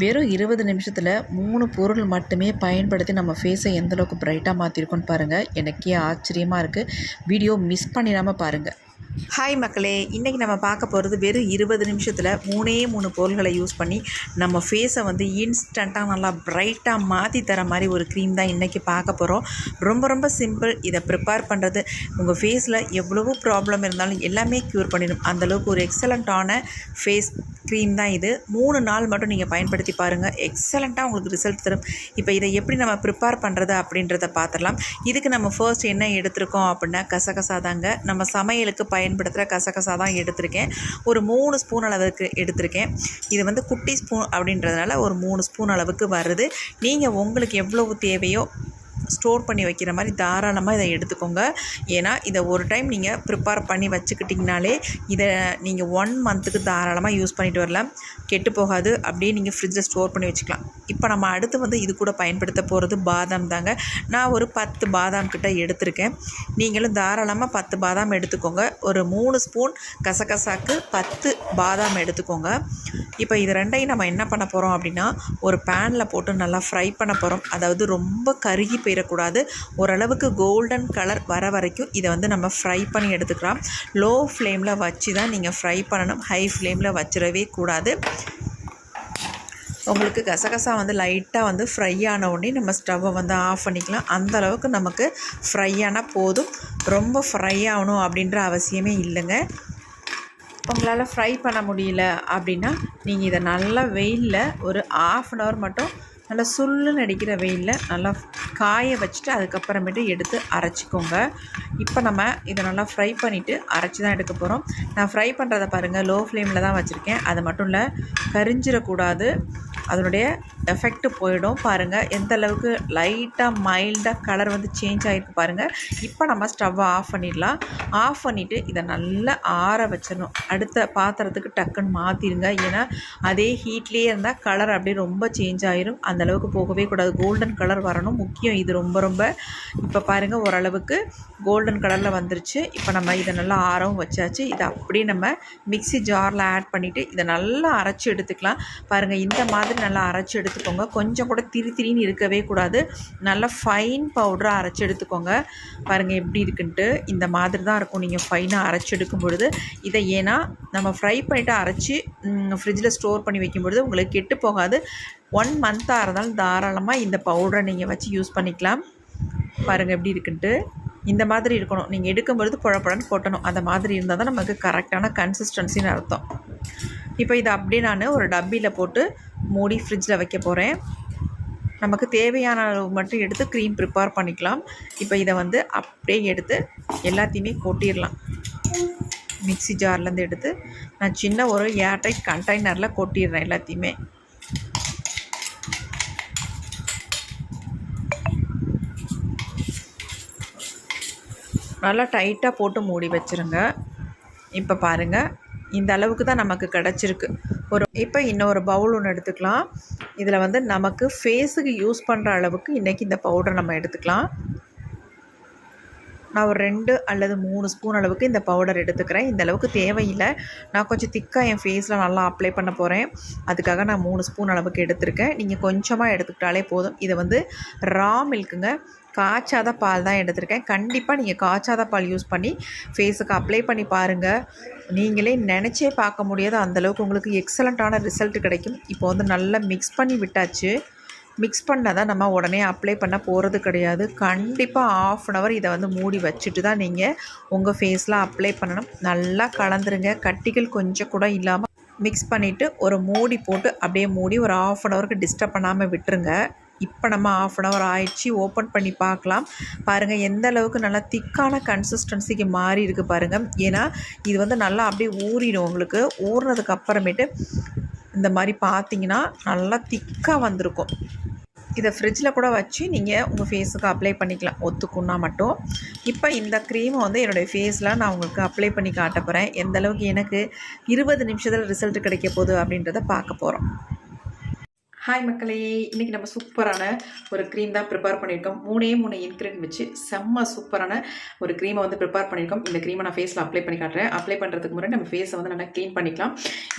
வெறும் இருபது நிமிஷத்தில் மூணு பொருள் மட்டுமே பயன்படுத்தி நம்ம ஃபேஸை எந்தளவுக்கு ப்ரைட்டாக மாற்றிருக்கோன்னு பாருங்கள் எனக்கே ஆச்சரியமாக இருக்குது வீடியோ மிஸ் பண்ணிடாமல் பாருங்கள் ஹாய் மக்களே. இன்றைக்கி நம்ம பார்க்க போகிறது வெறும் இருபது நிமிஷத்தில் மூணே மூணு பொருள்களை யூஸ் பண்ணி நம்ம ஃபேஸை வந்து இன்ஸ்டண்ட்டாக நல்லா பிரைட்டாக மாற்றி தர மாதிரி ஒரு க்ரீம் தான் இன்றைக்கி பார்க்க போகிறோம் ரொம்ப ரொம்ப சிம்பிள் இதை ப்ரிப்பேர் பண்ணுறது உங்கள் ஃபேஸில் எவ்வளவோ ப்ராப்ளம் இருந்தாலும் எல்லாமே க்யூர் பண்ணிடும். அந்தளவுக்கு ஒரு எக்ஸலண்ட்டான ஃபேஸ் க்ரீம் தான் இது. மூணு நாள் மட்டும் நீங்கள் பயன்படுத்தி பாருங்கள் எக்ஸலண்ட்டாக உங்களுக்கு ரிசல்ட் தரும். இப்போ இதை எப்படி நம்ம ப்ரிப்பேர் பண்ணுறது அப்படின்றத பார்த்துடலாம். இதுக்கு நம்ம ஃபர்ஸ்ட் என்ன எடுத்திருக்கோம் அப்படின்னா கசகசா தாங்க நம்ம சமையலுக்கு பயன் பயன்படுத்துகிற கசகசா தான் எடுத்திருக்கேன். ஒரு மூணு ஸ்பூன் அளவுக்கு எடுத்திருக்கேன். இது வந்து குட்டி ஸ்பூன் அப்படின்றதுனால ஒரு மூணு ஸ்பூன் அளவுக்கு வருது. நீங்கள் உங்களுக்கு எவ்வளவு தேவையோ ஸ்டோர் பண்ணி வைக்கிற மாதிரி தாராளமாக இதை எடுத்துக்கோங்க. ஏன்னா இதை ஒரு டைம் நீங்கள் ப்ரிப்பேர் பண்ணி வச்சுக்கிட்டிங்கனாலே இதை நீங்கள் ஒன் மந்த்துக்கு தாராளமாக யூஸ் பண்ணிட்டு வரலாம். கெட்டு போகாது. அப்படியே நீங்கள் ஃப்ரிட்ஜில் ஸ்டோர் பண்ணி வச்சுக்கலாம். இப்போ நம்ம அடுத்து வந்து இது கூட பயன்படுத்த போகிறது பாதாம் தாங்க. நான் ஒரு பத்து பாதாம் கிட்ட எடுத்திருக்கேன். நீங்களும் தாராளமாக பத்து பாதாம் எடுத்துக்கோங்க. ஒரு மூணு ஸ்பூன் கசகசாக்கு பத்து பாதாம் எடுத்துக்கோங்க. இப்போ இது ரெண்டையும் நம்ம என்ன பண்ண போகிறோம் அப்படின்னா ஒரு பேனில் போட்டு நல்லா ஃப்ரை பண்ண போகிறோம் அதாவது ரொம்ப கருகி போயிடக்கூடாது ஓரளவுக்கு கோல்டன் கலர் வர வரைக்கும் இதை வந்து நம்ம ஃப்ரை பண்ணி எடுத்துக்கலாம். லோ ஃப்ளேமில் வச்சு தான் நீங்கள் ஃப்ரை பண்ணணும். ஹை ஃப்ளேமில் வச்சிடவே கூடாது. உங்களுக்கு கசகசா வந்து லைட்டாக வந்து ஃப்ரை ஆன உடனே நம்ம ஸ்டவ்வை வந்து ஆஃப் பண்ணிக்கலாம். அந்த அளவுக்கு நமக்கு ஃப்ரை ஆனால் போதும். ரொம்ப ஃப்ரை ஆகணும் அப்படின்ற அவசியமே இல்லைங்க. உங்களால் ஃப்ரை பண்ண முடியல அப்படின்னா நீங்கள் இதை நல்லா வெயிலில் ஒரு ஆஃப் அன் ஹவர் மட்டும் நல்லா சுள்ளுன்னு அடிக்கிற வெயிலில் நல்லா காய வச்சுட்டு அதுக்கப்புறமேட்டு எடுத்து அரைச்சிக்கோங்க. இப்போ நம்ம இதை நல்லா ஃப்ரை பண்ணிவிட்டு அரைச்சி தான் எடுக்க போகிறோம் நான் ஃப்ரை பண்ணுறத பாருங்கள் லோ ஃப்ளேமில் தான் வச்சுருக்கேன். அது மட்டும் இல்லை கரிஞ்சிடக்கூடாது அதனுடைய எஃபெக்ட்டு போயிடும். பாருங்கள் எந்த அளவுக்கு லைட்டாக மைல்டாக கலர் வந்து சேஞ்ச் ஆகிருக்கு பாருங்கள் இப்போ நம்ம ஸ்டவ்வை ஆஃப் பண்ணிடலாம். ஆஃப் பண்ணிவிட்டு இதை நல்லா ஆற வச்சிடணும். அடுத்த பாத்திரத்துக்கு டக்குன்னு மாற்றிடுங்க ஏன்னா அதே ஹீட்லேயே இருந்தால் கலர் அப்படியே ரொம்ப சேஞ்ச் ஆயிரும். அந்த அளவுக்கு போகவே கூடாது. கோல்டன் கலர் வரணும். முக்கியம் இது ரொம்ப ரொம்ப. இப்போ பாருங்கள் ஓரளவுக்கு கோல்டன் கலரில் வந்துருச்சு. இப்போ நம்ம இதை நல்லா ஆறவும் வச்சாச்சு. இதை அப்படியே நம்ம மிக்ஸி ஜாரில் ஆட் பண்ணிவிட்டு இதை நல்லா அரைச்சி எடுத்துக்கலாம். பாருங்கள் இந்த மாதிரி நல்லா அரைச்சி எடுத்துக்கோங்க. கொஞ்சம் கூட திரி திரின்னு இருக்கவே கூடாது. நல்லா ஃபைன் பவுடராக அரைச்சி எடுத்துக்கோங்க. பாருங்கள் எப்படி இருக்குன்ட்டு. இந்த மாதிரி தான் இருக்கும். நீங்கள் ஃபைனாக அரைச்சி எடுக்கும் பொழுது. இதை ஏன்னா நம்ம ஃப்ரை பண்ணிவிட்டு அரைச்சி ஃப்ரிட்ஜில் ஸ்டோர் பண்ணி வைக்கும் பொழுது உங்களுக்கு கெட்டு போகாது. ஒன் மந்த்தாக இருந்தாலும் தாராளமாக இந்த பவுடரை நீங்கள் வச்சு யூஸ் பண்ணிக்கலாம். பாருங்கள் எப்படி இருக்குன்ட்டு. இந்த மாதிரி இருக்கணும். நீங்கள் எடுக்கும் பொழுது கொட்டணும். அந்த மாதிரி இருந்தால் தான் நமக்கு கரெக்டான கன்சிஸ்டன்சின்னு அர்த்தம். இப்போ இதை அப்படியே நான் ஒரு டப்பியில் போட்டு மூடி ஃப்ரிட்ஜில் வைக்க போகிறேன் நமக்கு தேவையான அளவு மட்டும் எடுத்து க்ரீம் ப்ரிப்பேர் பண்ணிக்கலாம். இப்போ இதை வந்து அப்படியே எடுத்து எல்லாத்தையுமே கொட்டிடலாம். மிக்ஸி ஜார்லேருந்து எடுத்து நான் சின்ன ஒரு ஏர்டைட் கண்டெய்னரில் கொட்டிடுறேன் எல்லாத்தையுமே. நல்லா டைட்டாக போட்டு மூடி வச்சுருங்க. இப்போ பாருங்கள் இந்த அளவுக்கு தான் நமக்கு கிடச்சிருக்கு. ஒரு இப்போ இன்னொரு பவுல் ஒன்று எடுத்துக்கலாம். இதில் வந்து நமக்கு ஃபேஸுக்கு யூஸ் பண்ணுற அளவுக்கு இன்றைக்கி இந்த பவுடர் நம்ம எடுத்துக்கலாம். நான் ஒரு ரெண்டு அல்லது மூணு ஸ்பூன் அளவுக்கு இந்த பவுடர் எடுத்துக்கிறேன். இந்த அளவுக்கு தேவையில்லை. நான் கொஞ்சம் திக்காக என் ஃபேஸில் நல்லா அப்ளை பண்ண போகிறேன் அதுக்காக நான் மூணு ஸ்பூன் அளவுக்கு எடுத்திருக்கேன். நீங்கள் கொஞ்சமாக எடுத்துக்கிட்டாலே போதும். இதை வந்து ரா மில்க்குங்க காய்ச்சாத பால் தான் எடுத்திருக்கேன். கண்டிப்பாக நீங்கள் காய்ச்சாத பால் யூஸ் பண்ணி ஃபேஸுக்கு அப்ளை பண்ணி பாருங்கள் நீங்களே நினச்சே பார்க்க முடியாத. அந்தளவுக்கு உங்களுக்கு எக்ஸலண்ட்டான ரிசல்ட் கிடைக்கும். இப்போ வந்து நல்லா மிக்ஸ் பண்ணி விட்டாச்சு. மிக்ஸ் பண்ணால் தான் நம்ம உடனே அப்ளை பண்ண போகிறது கிடையாது. கண்டிப்பாக ஆஃப் அன் ஹவர் இதை வந்து மூடி வச்சுட்டு தான் நீங்கள் உங்கள் ஃபேஸில் அப்ளை பண்ணணும். நல்லா கலந்துருங்க. கட்டிகள் கொஞ்சம் கூட இல்லாமல் மிக்ஸ் பண்ணிவிட்டு ஒரு மூடி போட்டு அப்படியே மூடி ஒரு ஆஃப் அன் ஹவருக்கு டிஸ்டர்ப் பண்ணாமல் விட்டுருங்க. இப்போ நம்ம ஆஃப் அன் ஹவர் ஆயிடுச்சு. ஓப்பன் பண்ணி பார்க்கலாம். பாருங்கள் எந்த அளவுக்கு நல்லா திக்கான கன்சிஸ்டன்சிக்கு மாறி இருக்குது பாருங்கள் ஏன்னா இது வந்து நல்லா அப்படியே ஊறிடும் உங்களுக்கு. ஊறினதுக்கு அப்புறமேட்டு இந்த மாதிரி பார்த்தீங்கன்னா நல்லா திக்காக வந்திருக்கும். இதை ஃப்ரிட்ஜில் கூட வச்சு நீங்கள் உங்கள் ஃபேஸுக்கு அப்ளை பண்ணிக்கலாம். ஒத்துக்குன்னா மட்டும். இப்போ இந்த க்ரீமை வந்து என்னுடைய ஃபேஸில் நான் உங்களுக்கு அப்ளை பண்ணி காட்ட போகிறேன் எந்தளவுக்கு எனக்கு இருபது நிமிஷத்தில் ரிசல்ட் கிடைக்க போகுது அப்படின்றத பார்க்க போகிறோம் ஹாய் மக்களே இன்றைக்கி நம்ம சூப்பரான ஒரு க்ரீம் தான் ப்ரிப்பேர் பண்ணியிருக்கோம். மூணே மூணு இன்க்ரீடியன்ட் வச்சு செம்ம சூப்பரான ஒரு க்ரீமை வந்து ப்ரிப்பேர் பண்ணியிருக்கோம். இந்த க்ரீமை நான் ஃபேஸில் அப்ளை பண்ணி காட்டுறேன். அப்ளை பண்ணுறதுக்கு முன்னாடி நம்ம ஃபேஸை வந்து நல்லா க்ளீன் பண்ணிக்கலாம்.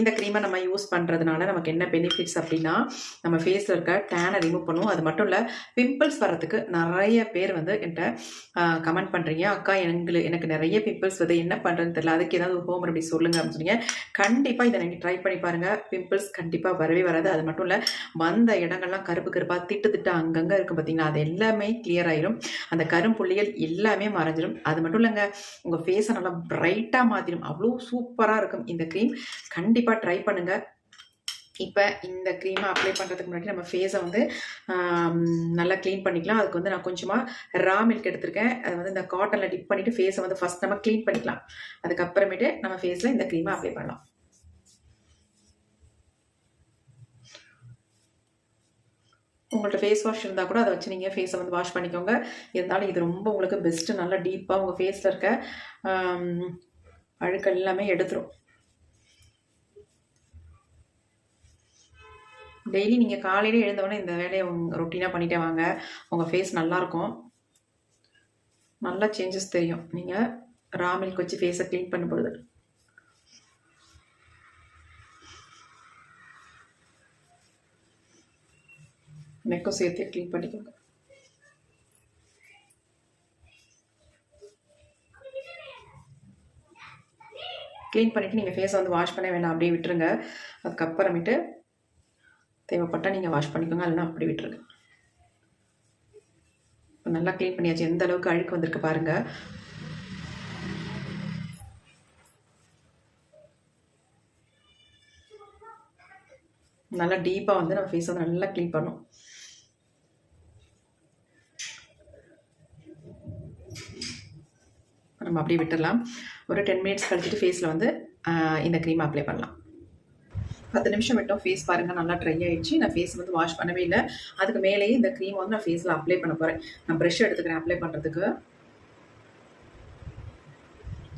இந்த க்ரீமை நம்ம யூஸ் பண்ணுறதுனால நமக்கு என்ன பெனிஃபிட்ஸ் அப்படின்னா நம்ம ஃபேஸில் இருக்க டேனை ரிமூவ் பண்ணுவோம். அது மட்டும் இல்லை பிம்பிள்ஸ் வர்றதுக்கு நிறைய பேர் வந்து என்கிட்ட கமெண்ட் பண்ணுறீங்க அக்கா எங்களுக்கு எனக்கு நிறைய பிம்பிள்ஸ் வந்து என்ன பண்ணுறதுன்னு தெரியல. அதுக்கு ஏதாவது ஒரு ஹோம் ரெமடி சொல்லுங்க அப்படின்னு சொன்னீங்க. கண்டிப்பாக இதை நீங்கள் ட்ரை பண்ணி பாருங்கள் பிம்பிள்ஸ் கண்டிப்பாக வரவே வராது. அது மட்டும் இல்லை வந்த இடங்கள்லாம் கருப்பு கருப்பாக திட்டு திட்டு அங்கங்கே இருக்கும் பார்த்தீங்களா அது எல்லாமே கிளியர் ஆயிரும். அந்த கரும்புள்ளிகள் எல்லாமே மறைஞ்சிடும் அது மட்டும் இல்லைங்க உங்கள் ஃபேஸை நல்லா பிரைட்டாக மாற்றிடும் அவ்வளோ சூப்பராக இருக்கும் இந்த க்ரீம் கண்டிப்பாக ட்ரை பண்ணுங்கள் இப்போ இந்த க்ரீமை அப்ளை பண்ணுறதுக்கு முன்னாடி நம்ம ஃபேஸை வந்து நல்லா க்ளீன் பண்ணிக்கலாம். அதுக்கு வந்து நான் கொஞ்சமாக ரா மில்க் எடுத்திருக்கேன். அதை வந்து இந்த காட்டனில் டிப் பண்ணிவிட்டு ஃபேஸை வந்து ஃபஸ்ட் நம்ம க்ளீன் பண்ணிக்கலாம். அதுக்கப்புறமேட்டு நம்ம ஃபேஸில் இந்த க்ரீமை அப்ளை பண்ணலாம். உங்கள்கிட்ட ஃபேஸ் வாஷ் இருந்தால் கூட அதை வச்சு நீங்கள் ஃபேஸை வந்து வாஷ் பண்ணிக்கோங்க. இருந்தாலும் இது ரொம்ப உங்களுக்கு பெஸ்ட்டு நல்லா டீப்பாக உங்கள் ஃபேஸில் இருக்க அழுக்கள் எல்லாமே எடுத்துரும். டெய்லி நீங்கள் காலையிலே எழுந்தவொடனே இந்த வேலையை உங்கள் ரொட்டீனாக பண்ணிட்டே வாங்க. உங்கள் ஃபேஸ் நல்லாயிருக்கும் நல்லா சேஞ்சஸ் தெரியும். நீங்கள் ரா மில்க் வச்சு ஃபேஸை க்ளீன் பண்ணும்பொழுது. நெக்கும் சேர்த்து க்ளீன் பண்ணிக்கோங்க. க்ளீன் பண்ணிவிட்டு நீங்கள் ஃபேஸை வந்து வாஷ் பண்ண வேணாம் அப்படியே விட்டுருங்க. அதுக்கப்புறமேட்டு தேவைப்பட்டால் நீங்கள் வாஷ் பண்ணிக்கோங்க இல்லைன்னா அப்படி விட்டுருங்க. இப்போ நல்லா க்ளீன் பண்ணியாச்சு. எந்த அளவுக்கு அழுக்கு வந்திருக்கு பாருங்கள் நல்லா டீப்பாக வந்து நம்ம ஃபேஸ் வந்து நல்லா க்ளீன் பண்ணும் நம்ம அப்படியே விட்டுடலாம் ஒரு டென் மினிட்ஸ் கழிச்சிட்டு ஃபேஸில் வந்து இந்த க்ரீம் அப்ளை பண்ணலாம். பத்து நிமிஷம் விட்டோம் ஃபேஸ் பாருங்கள் நல்லா ட்ரை ஆயிடுச்சு. நான் ஃபேஸ் வந்து வாஷ் பண்ணவே இல்லை. அதுக்கு மேலேயே இந்த க்ரீம் வந்து நான் ஃபேஸில் அப்ளை பண்ண போகிறேன் நான் ப்ரெஷ் எடுத்துக்கிறேன் அப்ளை பண்ணுறதுக்கு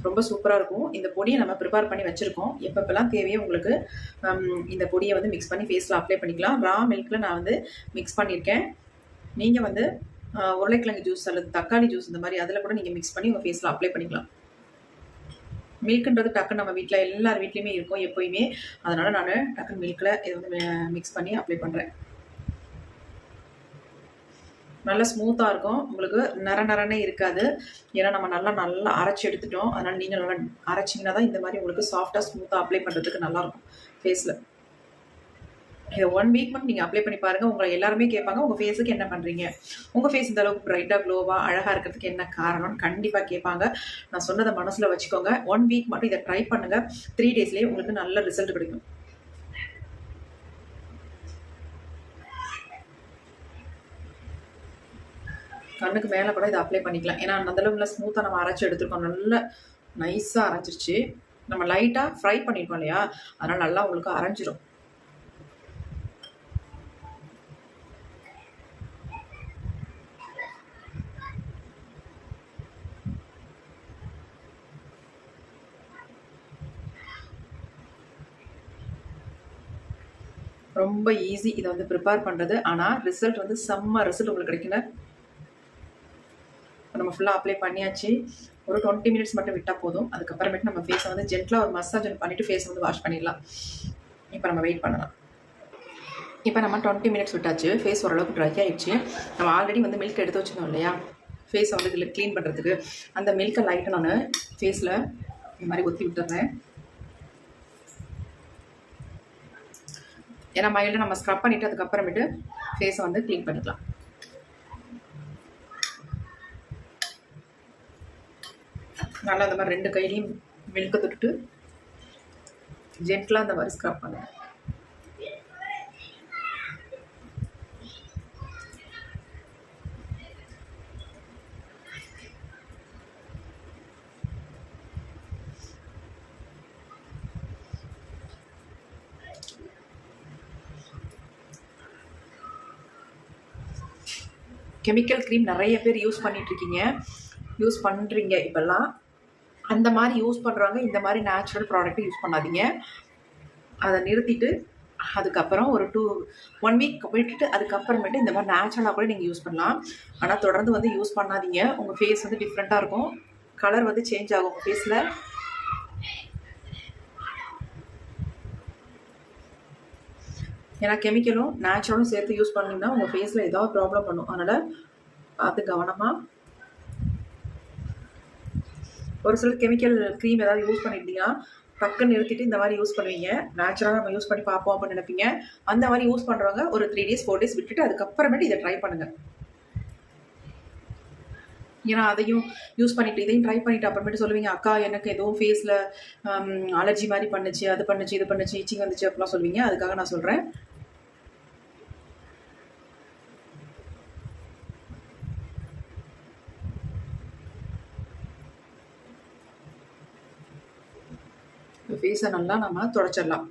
ரொம்ப சூப்பராக இருக்கும். இந்த பொடியை நம்ம ப்ரிப்பேர் பண்ணி வச்சுருக்கோம். எப்பப்பெல்லாம் தேவையோ உங்களுக்கு இந்த பொடியை வந்து மிக்ஸ் பண்ணி ஃபேஸில் அப்ளை பண்ணிக்கலாம். ரா மில்கில் நான் வந்து மிக்ஸ் பண்ணியிருக்கேன். நீங்கள் வந்து உருளைக்கிழங்கு ஜூஸ் அல்லது தக்காளி ஜூஸ் இந்த மாதிரி அதில் கூட நீங்கள் மிக்ஸ் பண்ணி உங்கள் ஃபேஸில் அப்ளை பண்ணிக்கலாம். மில்க்குன்றது டக்குன்னு நம்ம வீட்டில் எல்லார் வீட்லேயுமே இருக்கும் எப்போயுமே. அதனால் நான் டக்குன்னு மில்கில் இதை வந்து மிக்ஸ் பண்ணி அப்ளை பண்ணுறேன் நல்லா ஸ்மூத்தாக இருக்கும். உங்களுக்கு நர நரனே இருக்காது. ஏன்னா நம்ம நல்லா நல்லா அரைச்சி எடுத்துட்டோம். அதனால் நீங்கள் நல்லா அரைச்சிங்கன்னா தான் இந்த மாதிரி உங்களுக்கு சாஃப்டாக ஸ்மூத்தாக அப்ளை பண்ணுறதுக்கு நல்லாயிருக்கும் ஃபேஸில் ஒன் வீக் மட்டும் நீங்கள் அப்ளை பண்ணி பாருங்கள் உங்களை எல்லாருமே கேட்பாங்க. உங்கள் ஃபேஸுக்கு என்ன பண்ணுறீங்க உங்கள் ஃபேஸ் இந்த அளவுக்கு பிரைட்டாக க்ளோவாக அழகாக இருக்கிறதுக்கு என்ன காரணம்னு கண்டிப்பாக கேட்பாங்க. நான் சொன்னதை மனசில் வச்சுக்கோங்க. ஒன் வீக் மட்டும் இதை ட்ரை பண்ணுங்கள் த்ரீ டேஸ்லேயே உங்களுக்கு நல்ல ரிசல்ட் கிடைக்கும். கண்ணுக்கு மேலே கூட இதை அப்ளை பண்ணிக்கலாம். ஏன்னா அந்த ஸ்மூத்தாக நம்ம அரைச்சி எடுத்துருக்கோம். நல்ல நைஸாக அரைச்சிருச்சு நம்ம லைட்டாக ஃப்ரை பண்ணியிருக்கோம் இல்லையா? அதனால் நல்லா உங்களுக்கு அரைஞ்சிரும். ரொம்ப ஈஸி இதை வந்து ப்ரிப்பேர் பண்ணுறது ஆனால் ரிசல்ட் வந்து செம்ம ரிசல்ட் உங்களுக்கு கிடைக்கல. நம்ம ஃபுல்லாக அப்ளை பண்ணியாச்சு. ஒரு டுவெண்ட்டி மினிட்ஸ் மட்டும் விட்டால் போதும். அதுக்கப்புறமேட்டு நம்ம ஃபேஸை வந்து ஜென்டலாக ஒரு மசாஜ் ஒன்று பண்ணிவிட்டு ஃபேஸை வந்து வாஷ் பண்ணிடலாம். இப்போ நம்ம வெயிட் பண்ணலாம். இப்போ நம்ம டுவெண்ட்டி மினிட்ஸ் விட்டாச்சு. ஃபேஸ் ஓரளவுக்கு ட்ரை ஆகிடுச்சு நம்ம ஆல்ரெடி வந்து மில்க் எடுத்து வச்சுருந்தோம் இல்லையா? ஃபேஸை வந்து இதில் க்ளீன் பண்ணுறதுக்கு அந்த மில்க்கை லைட்டை நான் ஃபேஸில் இந்த மாதிரி ஒத்தி விட்டுறேன். ஏன்னா மைல்டாக நம்ம ஸ்க்ரப் பண்ணிவிட்டு அதுக்கப்புறமேட்டு ஃபேஸை வந்து க்ளீன் பண்ணிக்கலாம். நல்லா அந்த மாதிரி ரெண்டு கையிலையும் மில்க்கு தொட்டுட்டு ஜென்டலாக அந்த மாதிரி ஸ்க்ரப் பண்ணுங்க. கெமிக்கல் க்ரீம் நிறைய பேர் யூஸ் பண்ணிட்டு இருக்கீங்க யூஸ் பண்ணுறீங்க இப்போல்லாம். அந்த மாதிரி யூஸ் பண்ணுறவங்க இந்த மாதிரி நேச்சுரல் ப்ராடக்ட்டை யூஸ் பண்ணாதீங்க. அதை நிறுத்திட்டு அதுக்கப்புறம் ஒரு டூ ஒன் வீக் விட்டுட்டு அதுக்கப்புறமேட்டு இந்த மாதிரி நேச்சுரலாக கூட நீங்கள் யூஸ் பண்ணலாம். ஆனால் தொடர்ந்து வந்து யூஸ் பண்ணாதீங்க. உங்கள் ஃபேஸ் வந்து டிஃப்ரெண்ட்டாக இருக்கும். கலர் வந்து சேஞ்ச் ஆகும் உங்கள் ஃபேஸில் ஏன்னா கெமிக்கலும் நேச்சுரலும் சேர்த்து யூஸ் பண்ணிங்கன்னா உங்கள் ஃபேஸில் ஏதாவது ப்ராப்ளம் பண்ணும். அதனால் பார்த்து கவனமாக ஒரு சில கெமிக்கல் க்ரீம் ஏதாவது யூஸ் பண்ணிட்டீங்கன்னா டக்குன்னு நிறுத்திட்டு இந்த மாதிரி யூஸ் பண்ணுவீங்க. நேச்சுரலாக நம்ம யூஸ் பண்ணி பார்ப்போம் அப்படின்னு நினைப்பீங்க. அந்த மாதிரி யூஸ் பண்ணுறவங்க ஒரு த்ரீ டேஸ் ஃபோர் டேஸ் விட்டுட்டு அதுக்கப்புறமேட்டு இதை ட்ரை பண்ணுங்கள் ஏன்னா அதையும் யூஸ் பண்ணிட்டு இதையும் ட்ரை பண்ணிட்டு அப்புறமேட்டு சொல்லுவீங்க அக்கா எனக்கு ஏதோ ஃபேஸில் அலர்ஜி மாதிரி பண்ணுச்சு அது பண்ணுச்சு இது பண்ணுச்சு இச்சிங் வந்துச்சு அப்படிலாம் சொல்லுவீங்க. அதுக்காக நான் சொல்கிறேன் ஃபேஸை நல்லா நம்ம தொடச்சிடலாம்.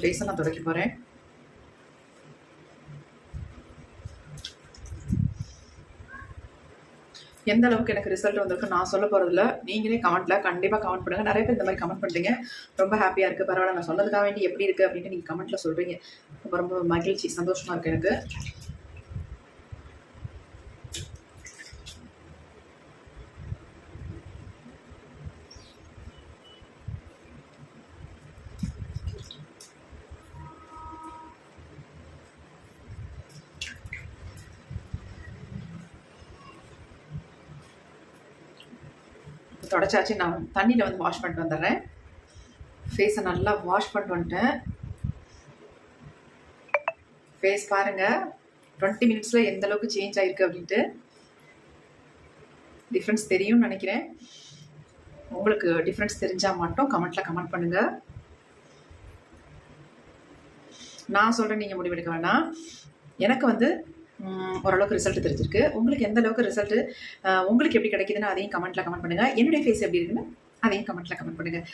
ஃபேஸை நான் தொடக்க போகிறேன் எந்த அளவுக்கு எனக்கு ரிசல்ட் வந்திருக்கு நான் சொல்ல போகிறதில்ல நீங்களே கமெண்ட்டில் கண்டிப்பாக கமெண்ட் பண்ணுங்கள் நிறைய பேர் இந்த மாதிரி கமெண்ட் பண்ணுறீங்க ரொம்ப ஹாப்பியாக இருக்குது பரவாயில்ல. நான் சொன்னதுக்காக வேண்டி எப்படி இருக்குது அப்படின்ட்டு நீங்கள் கமெண்ட்டில் சொல்கிறீங்க ரொம்ப ரொம்ப மகிழ்ச்சி. சந்தோஷமாக இருக்குது எனக்கு. தொடச்சாச்சு. நான் தண்ணியில் வந்து வாஷ் பண்ணிட்டு வந்துடுறேன். ஃபேஸை நல்லா வாஷ் பண்ணிட்டு வந்துட்டேன். ஃபேஸ் பாருங்கள் டுவெண்ட்டி மினிட்ஸில் எந்த அளவுக்கு சேஞ்ச் ஆகிருக்கு அப்படின்ட்டு டிஃப்ரென்ஸ் தெரியும்னு நினைக்கிறேன். உங்களுக்கு டிஃப்ரென்ஸ் தெரிஞ்சால் மட்டும் கமெண்ட்டில் கமெண்ட் பண்ணுங்கள் நான் சொல்கிறேன் நீங்கள் முடிவெடுக்க வேணாம். எனக்கு வந்து ஓரளவுக்கு ரிசல்ட் தெரிஞ்சிருக்கு. உங்களுக்கு எந்த அளவுக்கு ரிசல்ட் உங்களுக்கு எப்படி கிடைக்குதுன்னு அதையும் கமெண்ட்டில் கமெண்ட் பண்ணுங்கள் என்னுடைய ஃபேஸ் எப்படி இருக்குன்னு அதையும் கமெண்ட்டில் கமெண்ட் பண்ணுங்கள்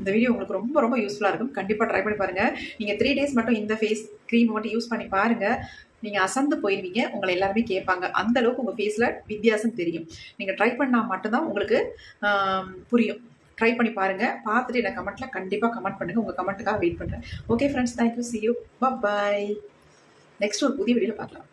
இந்த வீடியோ உங்களுக்கு ரொம்ப ரொம்ப யூஸ்ஃபுல்லாக இருக்கும். கண்டிப்பாக ட்ரை பண்ணி பாருங்கள் நீங்கள் த்ரீ டேஸ் மட்டும் இந்த ஃபேஸ் க்ரீம் மட்டும் யூஸ் பண்ணி பாருங்கள் நீங்கள் அசந்து போயிருவீங்க. உங்களை எல்லாருமே கேட்பாங்க. அந்த அளவுக்கு உங்கள் ஃபேஸில் வித்தியாசம் தெரியும். நீங்கள் ட்ரை பண்ணால் மட்டும்தான் உங்களுக்கு புரியும். ட்ரை பண்ணி பாருங்கள் பார்த்துட்டு எனக்கு கமெண்ட்டில் கண்டிப்பாக கமெண்ட் பண்ணுங்கள் உங்கள் கமெண்ட்டுக்காக வெயிட் பண்ணுறேன் okay friends thank you see you bye next ஒரு புதிய வீடியோவில் பார்க்கலாம்.